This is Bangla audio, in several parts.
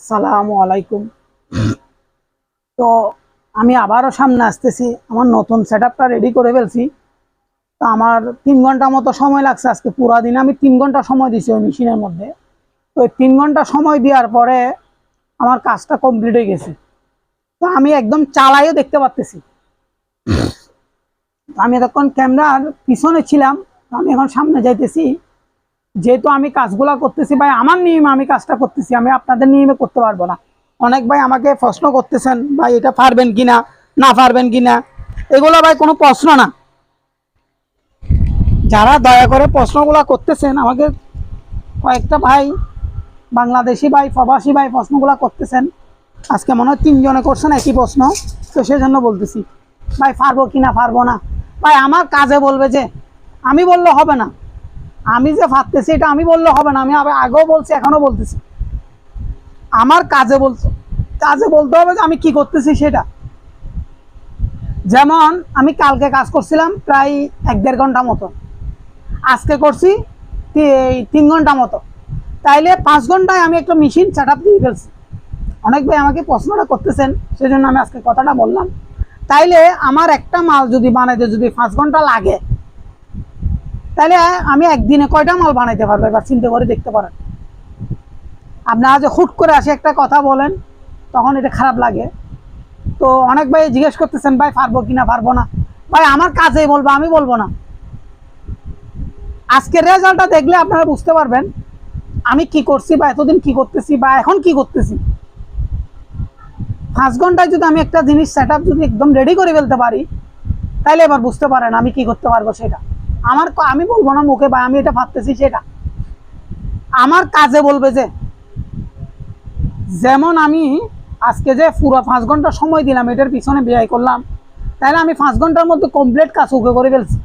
আসসালামু আলাইকুম। তো আমি আবারও সামনে আসতেছি, আমার নতুন সেট রেডি করে ফেলছি। তো আমার তিন ঘণ্টা মতো সময় লাগছে আজকে, পুরা দিন আমি তিন ঘণ্টা সময় দিছি ওই মেশিনের মধ্যে। তো ওই তিন ঘণ্টা সময় দেওয়ার পরে আমার কাজটা কমপ্লিট হয়ে গেছে। তো আমি একদম চালাইও দেখতে পাচ্তেছি তো আমি এতক্ষণ ক্যামেরার পিছনে ছিলাম আমি এখন সামনে যাইতেছি। যেহেতু আমি কাজগুলা করতেছি ভাই, আমার নিয়মে আমি কাজটা করতেছি, আমি আপনাদের নিয়মে করতে পারব না। অনেক ভাই আমাকে প্রশ্ন করতেছেন, ভাই, এটা পারবেন কিনা, না পারবেন কিনা? এগুলো ভাই কোনো প্রশ্ন না। যারা দয়া করে প্রশ্নগুলা করতেছেন, আমাকে কয়েকটা ভাই, বাংলাদেশি ভাই, প্রবাসী ভাই প্রশ্নগুলা করতেছেন। আজকে মনে হয় তিনজনে করছেন একই প্রশ্ন, তো সেজন্য বলতেছি, ভাই, পারব কিনা, পারব না? ভাই, আমার কাজে বলবে যে, আমি বললে হবে না। আমি যে ভাবতেছি এটা আমি বললে হবে না, আমি আগেও বলছি এখনও বলতেছি। আমার কাজে বলছো, কাজে বলতে হবে যে আমি কি করতেছি সেটা। যেমন আমি কালকে কাজ করছিলাম প্রায় এক দেড় ঘণ্টা মতো। আজকে করছি তিন ঘণ্টা মতো। তাইলে পাঁচ ঘন্টায় আমি একটা মেশিন সেট আপ দিয়ে ফেলছি। অনেক ভাই আমাকে প্রশ্নটা করতেছেন, সেজন্য আমি আজকে কথাটা বললাম। তাইলে আমার একটা মাল যদি বানাইতে যদি পাঁচ ঘণ্টা লাগে তাহলে আমি একদিনে কয়টা মাল বানাইতে পারব? এবার চিন্তা করে দেখতে পারেন। আপনারা যে হুট করে আসে একটা কথা বলেন, তখন এটা খারাপ লাগে। তো অনেক ভাই জিজ্ঞেস করতেছেন, ভাই, পারব কিনা পারব না। ভাই, আমার কাজেই বলব, আমি বলব না। আজকের রেজাল্টটা দেখলে আপনারা বুঝতে পারবেন, আমি কি করছি বা এতদিন কি করতেছি বা এখন কি করতেছি। পাঁচ ঘন্টায় যদি আমি একটা জিনিস সেট যদি একদম রেডি করে ফেলতে পারি, তাহলে এবার বুঝতে পারেন আমি কি করতে পারব সেটা। আমার আমি বলব না মুখে বা আমি এটা ভাবতেছি সেটা। আমার কাজে বলবে যে, যেমন আমি আজকে যে পুরো পাঁচ ঘণ্টা সময় দিলাম, এটার পিছনে ব্যয় করলাম, তাহলে আমি পাঁচ ঘণ্টার মধ্যে কমপ্লিট কাজ ওকে করে ফেলছি।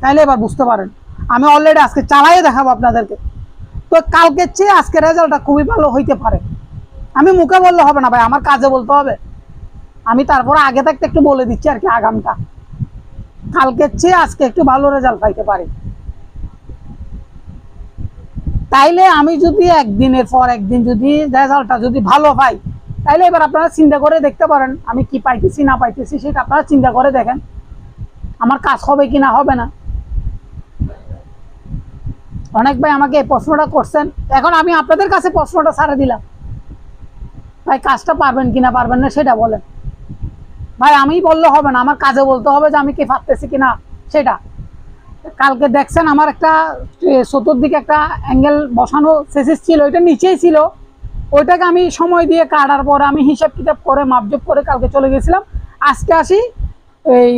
তাইলে এবার বুঝতে পারেন, আমি অলরেডি আজকে চালাইয়ে দেখাবো আপনাদেরকে। তো কালকের চেয়ে আজকে রেজাল্টটা খুবই ভালো হইতে পারে। আমি মুখে বললে হবে না, ভাই, আমার কাজে বলতে হবে। আমি তারপরে আগে থাকতে একটু বলে দিচ্ছি আর কি আগামটা। কালকের চেয়ে আজকে একটু ভালো রেজাল্ট পাইতে পারি। তাইলে আমি যদি একদিনের পর একদিন যদি রেজাল্টটা যদি ভালো পাই, তাইলে এবার আপনারা চিন্তা করে দেখতে পারেন আমি কি পাইতেছি, না পাইতেছি, সেটা আপনারা চিন্তা করে দেখেন। আমার কাজ হবে কি না হবে না। অনেক ভাই আমাকে এই প্রশ্নটা করছেন। এখন আমি আপনাদের কাছে প্রশ্নটা ছাড়ে দিলাম। ভাই, কাজটা পারবেন কি না পারবেন না সেটা বলেন। ভাই আমি বললে হবে না আমার কাজে বলতে হবে যে আমি কি পারতেছি কিনা সেটা। কালকে দেখছেন আমার একটা এ, চতুর্দিকে একটা অ্যাঙ্গেল বসানো সেসিস ছিল ওইটা নিচেই ছিল। ওইটাকে আমি সময় দিয়ে কাটার পরে আমি হিসাব কিতাব করে মাপজোপ করে কালকে চলে গেছিলাম। আজকে আসি এই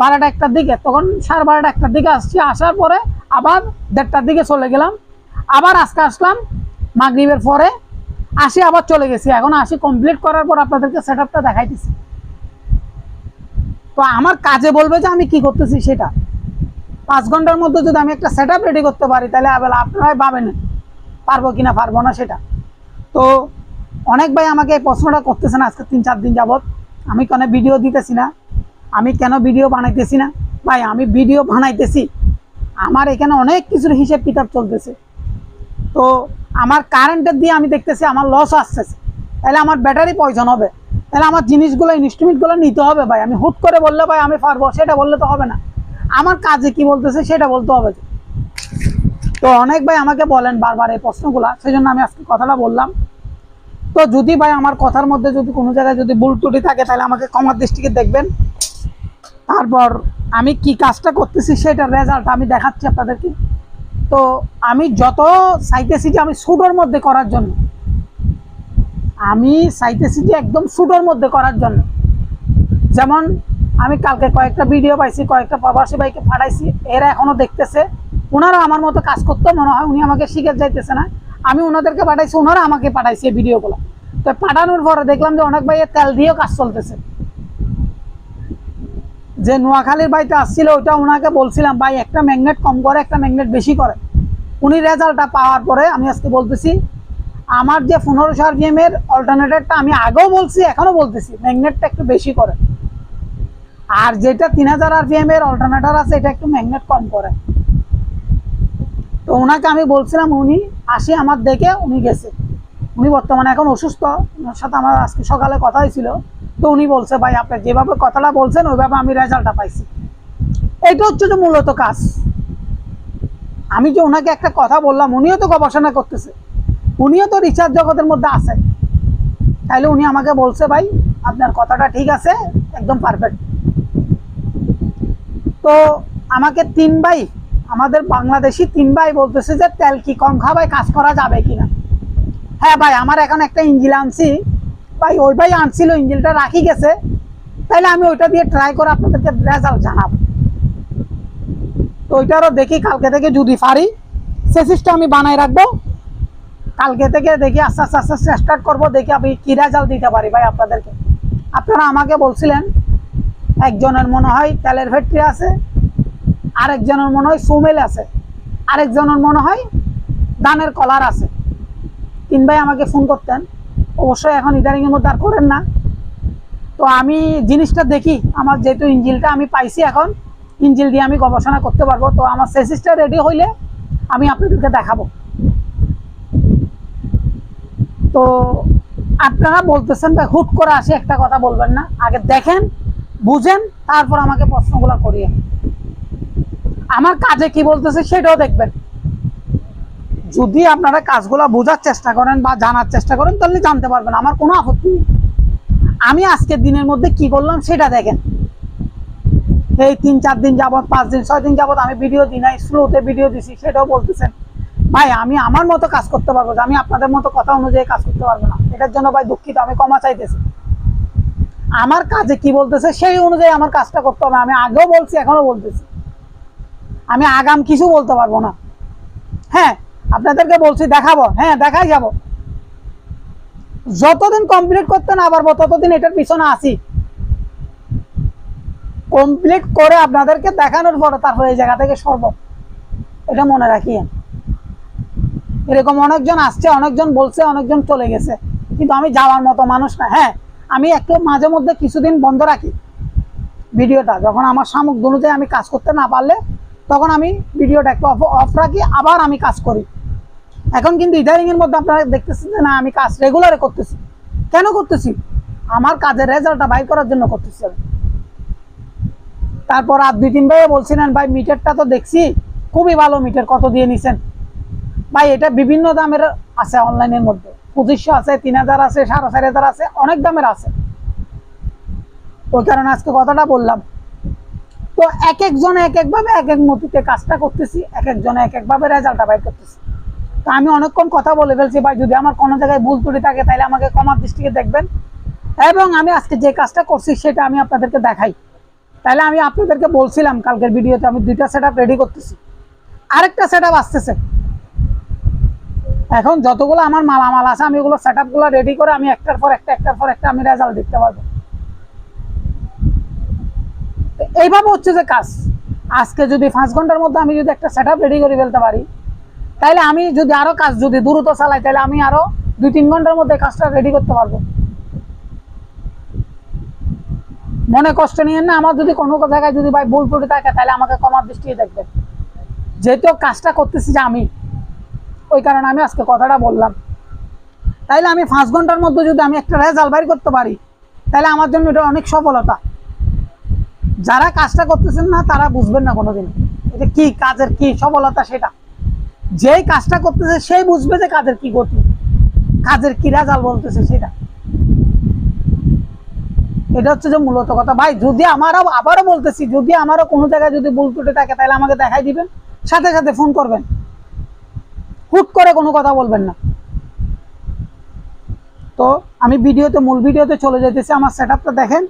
বারোটা একটার দিকে তখন সাড়ে বারোটা একটার দিকে আসছি আসার পরে আবার দেড়টার দিকে চলে গেলাম। আবার আজকে আসলাম মাগরিবের পরে আসি আবার চলে গেছি। এখন আসি কমপ্লিট করার পর আপনাদেরকে সেট আপটা দেখাইতেছি। তো আমার কাজে বলবে যে আমি কি করতেছি সেটা। পাঁচ ঘণ্টার মধ্যে যদি আমি একটা সেট রেডি করতে পারি, তাহলে আপনারাই পাবেন পারব কি না, পারব না সেটা। তো অনেক ভাই আমাকে এই প্রশ্নটা করতেছেন আজকে তিন চার দিন যাবত আমি কেন ভিডিও দিতেছি না? আমি কেন ভিডিও বানাইতেছি না? ভাই, আমি ভিডিও বানাইতেছি। আমার এখানে অনেক কিছুর হিসেব কিতাব চলতেছে। তো আমার কারেন্টের দিয়ে আমি দেখতেছি আমার লস আসতেছে। তাহলে আমার ব্যাটারি পয়জন হবে। তাহলে আমার জিনিসগুলো ইনস্ট্রুমেন্টগুলো নিতে হবে ভাই। আমি হুট করে বললে ভাই আমি পারব, সেটা বললে তো হবে না। আমার কাজে কি বলতেছে সেটা বলতে হবে। তো। অনেক ভাই আমাকে বলেন বারবার এই প্রশ্নগুলা সেই জন্য আমি আজকে কথাটা বললাম। তো যদি ভাই আমার কথার মধ্যে যদি কোনো জায়গায় যদি ভুল ত্রুটি থাকে, তাহলে আমাকে কমার দৃষ্টিকে দেখবেন। তারপর আমি কি কাজটা করতেছি সেটার রেজাল্ট আমি দেখাচ্ছি আপনাদেরকে। তো আমি যত চাইতেছি যে আমি সুডোর মধ্যে করার জন্য আমি চাইতেছি যে একদম সুডোর মধ্যে করার জন্য। যেমন আমি কালকে কয়েকটা ভিডিও পাইছি, কয়েকটা প্রবাসী ভাইকে পাঠাইছি, এরা এখনও দেখতেছে। ওনারা আমার মতো কাজ করতে, মনে হয় উনি আমাকে শিখে যাইতেছে না। আমি ওনাদেরকে পাঠাইছি, ওনারা আমাকে পাঠাইছে এই ভিডিওগুলো তো পাঠানোর পরে দেখলাম যে অনেক ভাইয়ের তেল দিয়েও কাজ চলতেছে। যে নোয়াখালীর বাড়িতে আসছিল ওটা ওনাকে বলছিলাম, ভাই, একটা ম্যাগনেট কম করে, একটা ম্যাগনেট বেশি করে। উনি রেজাল্টটা পাওয়ার পরে আমি আজকে বলতেছি আমার যে পনেরোশো আরপিএম এর অল্টারনেটারটা আমি আগেও বলছি এখনও বলতেছি ম্যাগনেটটা একটু বেশি করে। আর যেটা তিন হাজার আরপিএম এর অল্টারনেটার আছে, এটা একটু ম্যাগনেট কম করে। তো ওনাকে আমি বলছিলাম, উনি আসি আমার দেখে উনি গেছে। উনি বর্তমানে এখন অসুস্থ, ওনার সাথে আমার আজকে সকালে কথা হয়েছিল। তো উনি বলছে, ভাই, আপনি যেভাবে কথাটা বলছেন, ওইভাবে আমি রেজাল্টটা পাইছি। এটা হচ্ছে যে মূলত কাজ। আমি যে ওনাকে একটা কথা বললাম, উনিও তো গবেষণা করতেছে। উনিও তো রিসার্চ জগতের মধ্যে আছে। তাইলে উনি আমাকে বলছে, ভাই, আপনার কথাটা ঠিক আছে, একদম পারফেক্ট তো আমাকে তিন ভাই, আমাদের বাংলাদেশি তিন ভাই বলতেছে যে, তেল কি কম খাওয়ায় কাজ করা যাবে কিনা? হ্যাঁ ভাই, আমার এখন একটা ইঞ্জিল আনছি। ভাই, ওই ভাই আনছিল, ইঞ্জিলটা রাখি গেছে। তাহলে আমি ওইটা দিয়ে ট্রাই করে আপনাদেরকে রেজাল্ট জানাব। তো ওইটারও দেখি, কালকে থেকে যদি পারি সেসিসটা আমি বানাই রাখব। কালকে থেকে দেখি আস্তে আস্তে আস্তে আস্তে স্টার্ট করব, দেখি আমি কি রেজাল্ট দিতে পারি ভাই আপনাদেরকে। আপনারা আমাকে বলছিলেন, একজনের মনে হয় তেলের ফ্যাক্টরি আছে, আরেকজনের মনে হয় সুমেল আছে, আরেকজনের মনে হয় ধানের কলার আছে। তিন ভাই আমাকে ফোন করতেন, অবশ্যই এখন ইদানিংয়ের মধ্যে আর করেন না। তো আমি জিনিসটা দেখি, আমার যেহেতু ইঞ্জিলটা আমি পাইছি এখন, ইঞ্জিল দিয়ে আমি গবেষণা করতে পারব। তো আমার সেসিসটা রেডি হইলে আমি আপনাদেরকে দেখাবো। তো আপনারা বলতেছেন ভাই হুট করে আসে একটা কথা বলবেন না। আগে দেখেন, বুঝেন, তারপর আমাকে প্রশ্নগুলো করিয়ে আমার কাজে কি বলতেছে সেটাও দেখবেন। যদি আপনারা কাজগুলো বোঝার চেষ্টা করেন বা জানার চেষ্টা করেন, তাহলে জানতে পারবেন, আমার কোনো আপত্তি নেই। আমি আজকের দিনের মধ্যে কি করলাম সেটা দেখেন। এই তিন চার দিন যাবত পাঁচ দিন, ছয় দিন যাবত আমি ভিডিও দিই নাই, স্লোতে ভিডিও দিছি, সেটাও বলতেছেন। ভাই, আমি আমার মতো কাজ করতে পারব আমি আপনাদের মতো কথা অনুযায়ী কাজ করতে পারব না। এটার জন্য ভাই দুঃখিত, আমি ক্ষমা চাইতেছি। আমার কাজে কি বলতেছে সেই অনুযায়ী আমার কাজটা করতে হবে। আমি আগেও বলছি এখনও বলতেছি। আমি আগাম কিছু বলতে পারব না। হ্যাঁ আপনাদেরকে বলছি, দেখাবো। হ্যাঁ দেখাই যাব। যতদিন কমপ্লিট করতে না পারব, ততদিন এটার পিছনে আসি কমপ্লিট করে আপনাদেরকে দেখানোর পরে তারপরে এই জায়গা থেকে সরব। এটা মনে রাখিয়েন এরকম অনেকজন আসছে, অনেকজন বলছে, অনেকজন চলে গেছে। কিন্তু আমি যাওয়ার মতো মানুষ না। হ্যাঁ আমি একটু মাঝে মধ্যে কিছুদিন বন্ধ রাখি ভিডিওটা। যখন আমার সামুক অনুযায়ী আমি কাজ করতে না পারলে, তখন আমি ভিডিওটা একটু অফ অফ রাখি, আবার আমি কাজ করি। এখন কিন্তু ইদারিং এর মধ্যে আপনারা দেখতেছেন যে, না, আমি কাজ রেগুলারে করতেছি। কেন করতেছি? আমার কাজের রেজাল্টটা বাই করার জন্য করতেছি আমি। তারপর আর দুই, তিন ভাই বলছিলেন, ভাই মিটারটা তো দেখছি, খুবই ভালো মিটার কত দিয়ে নিছেন? ভাই, এটা বিভিন্ন দামের আছে অনলাইনের মধ্যে। পঁচিশশো আছে, তিন হাজার আছে, সাড়ে চার হাজার আছে, অনেক দামের আছে। ওই কারণে আজকে কথাটা বললাম। তো এক একজন এক একভাবে এক এক মতিতে কাজটা করতেছি, এক একজনে এক একভাবে রেজাল্টটা বাইর করতেছি। তো আমি অনেকক্ষণ কথা বলে ফেলছি, ভাই, যদি আমার কোনো জায়গায় ভুল ত্রুটি থাকে, তাহলে আমাকে কমার দৃষ্টিকে দেখবেন। এবং আমি আজকে যে কাজটা করছি, সেটা আমি আপনাদেরকে দেখাই। তাহলে আমি আপনাদেরকে বলছিলাম, কালকের ভিডিওতে আমি দুইটা সেট রেডি করতেছি। আরেকটা সেট আসতেছে। এখন যতগুলো আমার মালামাল আছে, আমি ওগুলো সেটগুলো রেডি করে আমি একটার পর একটা, একটার পর একটা আমি রেজাল্ট দেখতে পারব। এইভাবে হচ্ছে যে কাজ। আজকে যদি পাঁচ ঘণ্টার মধ্যে আমি যদি একটা সেট রেডি করে ফেলতে পারি তাহলে আমি যদি আরও কাজ যদি দ্রুত চালাই তাহলে আমি আরও দুই তিন ঘণ্টার মধ্যে কাজটা রেডি করতে পারব। মনে কষ্ট নিয়ে না, আমার যদি কোনো জায়গায় যদি ভাই ভুল ত্রুটি থাকে তাহলে আমাকে কমার দৃষ্টি দেখবে যেহেতু কাজটা করতেছি যে আমি ওই কারণে আমি আজকে কথাটা বললাম। তাইলে আমি পাঁচ ঘণ্টার মধ্যে যদি আমি একটা রেজাল্ট বাইর করতে পারি তাহলে আমার জন্য এটা অনেক সফলতা। যারা কাজটা করতেছেন না, তারা বুঝবেন না কোনোদিন। এটা কি কাজের কি সফলতা সেটা? যেই কাজটা করতেছে, সেই বুঝবে যে কাজের কি গতি। কাজের কি রেজাল্ট বলতেছে সেটা। এটা হচ্ছে যে মূলত কথা। ভাই, যদি আমারও, আবারও বলতেছি, যদি আমারও কোনো জায়গায় যদি ভুল ত্রুটি থাকে তাহলে আমাকে দেখাই দিবেন, সাথে সাথে ফোন করবেন। হুট করে কোনো কথা বলবেন না। তো আমি ভিডিওতে, মূল ভিডিওতে চলে যেতেছি, আমার সেট দেখেন।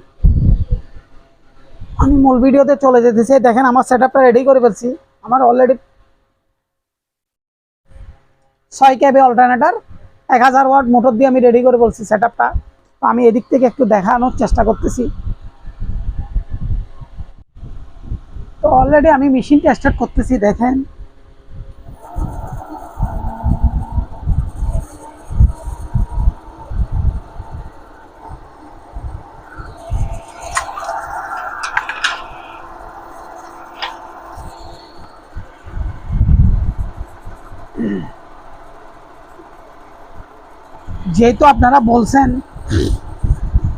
আমি মূল ভিডিওতে চলে যেতেছি, দেখেন আমার সেট রেডি করে ফেলছি। আমার অলরেডি ছয় ক্যাবে অল্টারনেটার এক হাজার ওয়াট মোটর দিয়ে আমি রেডি করে বলছি সেট তো আমি এদিক থেকে একটু দেখানোর চেষ্টা করতেছি। তো অলরেডি আমি মেশিনটা স্টার্ট করতেছি, দেখেন। যেহেতু আপনারা বলছেন,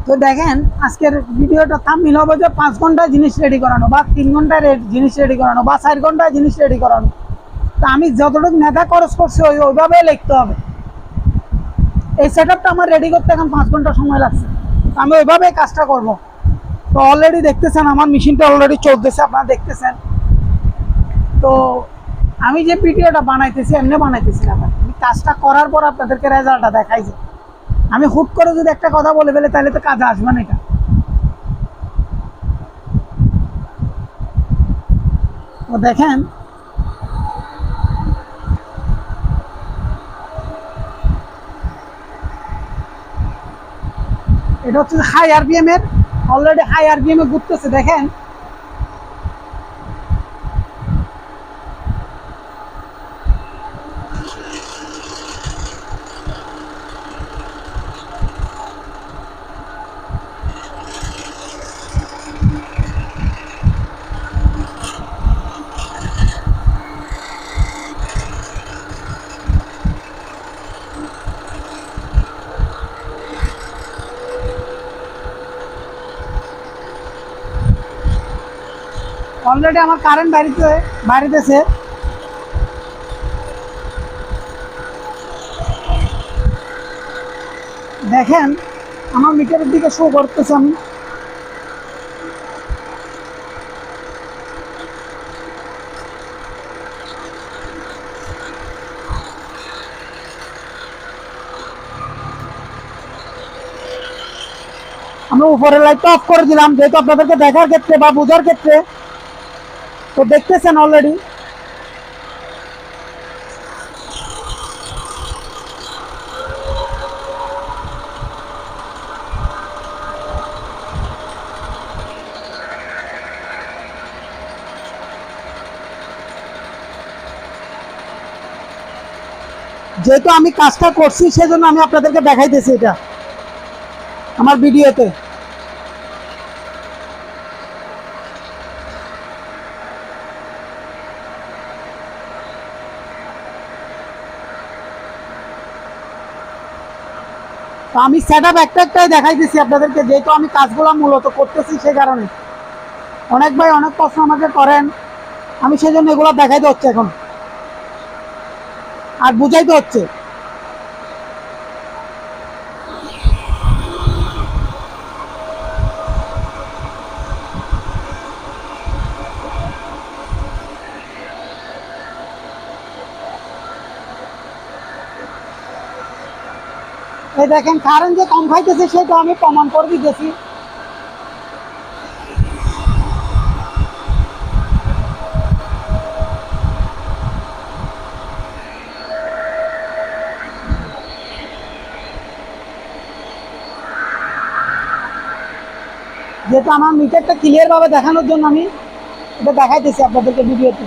তো দেখেন, আজকের ভিডিওটা থামিল হবে যে পাঁচ ঘন্টায় জিনিস রেডি করানো, বা তিন ঘন্টায় জিনিস রেডি করানো, বা চার ঘন্টায় জিনিস রেডি করানো। তা আমি যতটুকু নেতা খরচ করছি, ওই ওইভাবেই লিখতে হবে। এই সেট আমার রেডি করতে এখন পাঁচ ঘণ্টা সময় লাগছে। আমি ওইভাবে কাজটা করব। তো অলরেডি দেখতেছেন, আমার মেশিনটা অলরেডি চলতেছে, আপনারা দেখতেছেন। তো আমি যে ভিডিওটা বানাইতেছি, এমনি বানাইতেছি না আমি কাজটা করার পর আপনাদেরকে রেজাল্টটা দেখাইছি। আমি হুট করে যদি একটা কথা বলে ফেলে, তাহলে তো কাজে আসবে না এটা। তো দেখেন, এটা হচ্ছে হাই আরপিএম এর অলরেডি হাই আরপিএম এ ঘুরতেছে, দেখেন। অলরেডি আমার কারেন্ট বাড়িতে বাড়িতেছে দেখেন, আমার মিটারের দিকে শো করতেছে আমি। আমরা উপরের লাইটটা অফ করে দিলাম, যেহেতু আপনাদেরকে দেখার ক্ষেত্রে বা বোঝার ক্ষেত্রে তো দেখতেছেন অলরেডি যেহেতু আমি কাজটা করছি সেজন্য আমি আপনাদেরকে দেখাইতেছি এটা আমার ভিডিওতে। আমি সেট আপ একটা একটাই দেখাইতেছি আপনাদেরকে, যেহেতু আমি কাজগুলো মূলত করতেছি সে কারণে। অনেক ভাই অনেক প্রশ্ন আমাকে করেন, আমি সেই জন্য এগুলো দেখাইতে হচ্ছে এখন। আর বুঝাইতে হচ্ছে। এই দেখেন কারেন্ট যে কম খাইতেছে, সেটা আমি প্রমাণ করে দিতেছি। যেহেতু আমার মিটারটা ক্লিয়ার ভাবে দেখানোর জন্য আমি এটা দেখাইতেছি আপনাদেরকে ভিডিওতে।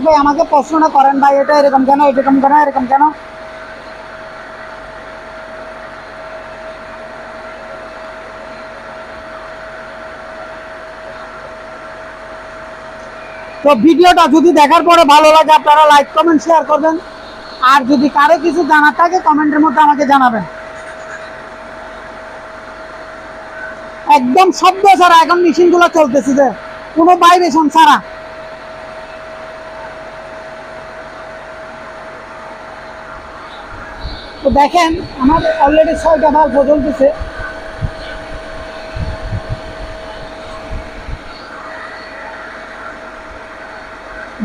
অনেক ভাই, আমাকে প্রশ্নটা করেন ভাই, এটা এরকম কেন এরকম কেন এরকম কেন? তো ভিডিওটা যদি দেখার পরে ভালো লাগে, আপনারা লাইক কমেন্ট শেয়ার করবেন। আর যদি কারও কিছু জানার থাকে, কমেন্টের মধ্যে আমাকে জানাবেন। একদম শব্দ ছাড়া এখন মেশিনগুলো চলতেছে যে, কোনো ভাইব্রেশন ছাড়া। দেখেন, আমার অলরেডি ছয়টা ভাগ চলতেছে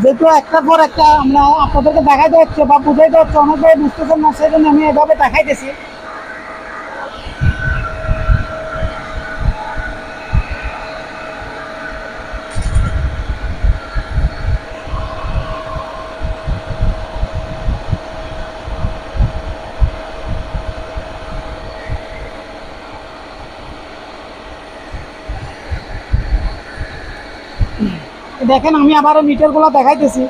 যেহেতু একটার পর একটা আমরা আপনাদেরকে দেখাইতে হচ্ছে বা বুঝাইতে হচ্ছে অনেক ভাই বুঝতেছেন না সেই জন্য আমি এভাবে দেখাইতেছি। দেখেন, আমি আবারও মিটারগুলো দেখাইতেছি।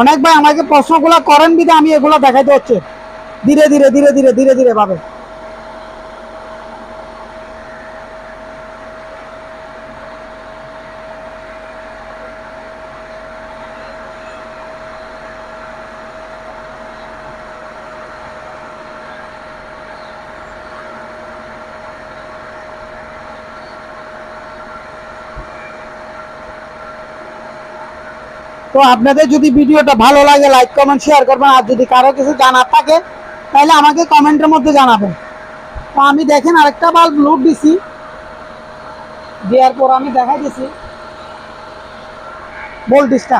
অনেক ভাই আমাকে প্রশ্নগুলো করেন বিধে আমি এগুলো দেখাইতে হচ্ছে। ধীরে ধীরে ধীরে ধীরে ধীরে ধীরে ভাবে। তো আপনাদের যদি ভিডিওটা ভালো লাগে লাইক কমেন্ট শেয়ার করবেন। আর যদি কারও কিছু জানার থাকে, তাহলে আমাকে কমেন্টের মধ্যে জানাবেন। তো আমি দেখেন আরেকটা বাল্ব লুট দিছি। দেওয়ার পর আমি দেখাই দিছি। ভোল্টেজটা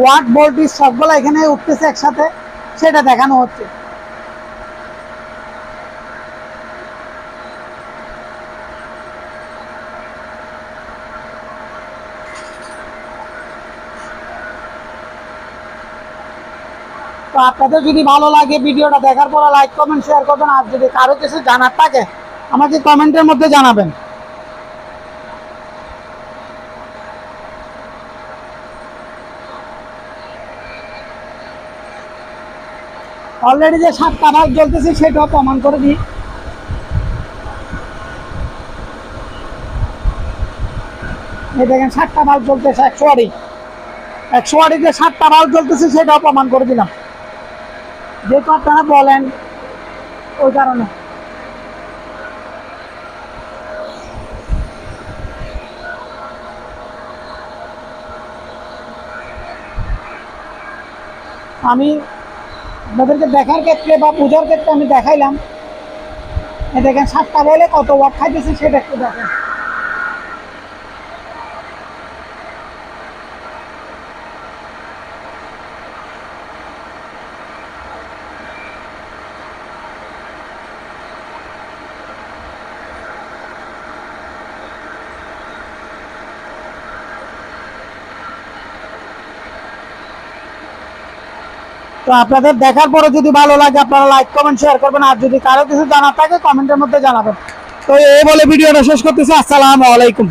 ওয়াট ভোল্টেজ সবগুলো এখানে উঠতেছে একসাথে, সেটা দেখানো হচ্ছে। তো আপনাদের যদি ভালো লাগে ভিডিওটা দেখার পর লাইক, কমেন্ট, শেয়ার করবেন। আর যদি কারও কিছু জানার থাকে, আমাকে কমেন্টের মধ্যে জানাবেন। অলরেডি যে সাতটা ভাগ জ্বলতেছে, সেটাও প্রমাণ করে দিই। দেখেন, সাতটা ভাগ জ্বলতেছে একশো আড়ি। একশো আড়ি যে সাতটা ভাগ জ্বলতেছে, সেটাও প্রমাণ করে দিলাম। যেহেতু আপনারা বলেন, ওই কারণে। আমি আপনাদেরকে দেখার ক্ষেত্রে বা পূজার ক্ষেত্রে আমি দেখাইলাম। দেখেন, সাতটা বলে কত ওয়াট খাইতেছে সেটা একটু দেখেন। তো আপনাদের দেখার পরে যদি ভালো লাগে, আপনারা লাইক কমেন্ট শেয়ার করবেন। আর যদি কারও কিছু জানার থাকে কমেন্টের মধ্যে জানাবেন। তো এই বলে ভিডিওটা শেষ করতেছি। আসসালামু আলাইকুম।